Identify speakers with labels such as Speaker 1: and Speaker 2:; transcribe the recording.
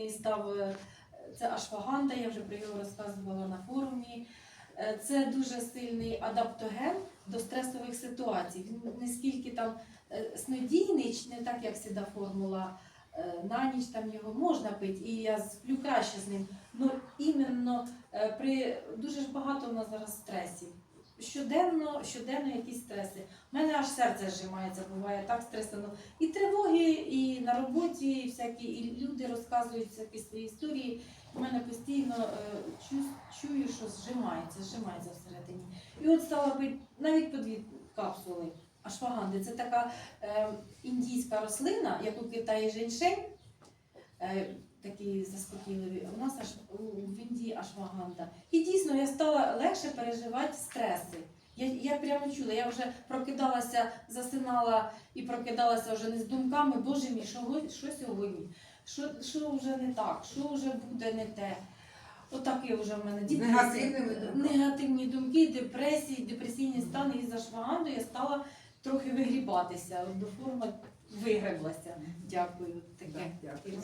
Speaker 1: сильний став е, це ашваганда, я вже про його розказувала на форумі. Е, Це дуже сильний адаптоген до стресових ситуацій. Він не скільки там е, снодійний, не так, як сіда формула. На ніч там його можна пити, і я сплю краще з ним. Ну іменно при дуже ж багато у нас зараз стресів. Щоденно, щоденно якісь стреси. У мене аж серце зжимається, буває так стресано. І тривоги, і на роботі, і всякі, і люди розказують всякі свої історії. У мене постійно е, чую, чую, що зжимається, зжимається всередині. І от стала пити навіть по дві капсули ашваганди. Це така е, індійська рослина, як у Китаї женьшень, е, такі заспокійливі. У нас аж в Індії ашваганда. І дійсно я стала легше переживати стреси. Я, я прямо чула, я вже прокидалася, засинала і прокидалася вже не з думками, боже мій, що, що сьогодні? Що, що вже не так, що вже буде не те. Отаке вже в мене.
Speaker 2: Негативними
Speaker 1: негативні думки, депресії, депресійні стани і за швагандою я стала трохи вигрібатися. До форми вигреблася. Дякую. Таке.
Speaker 2: Дякую.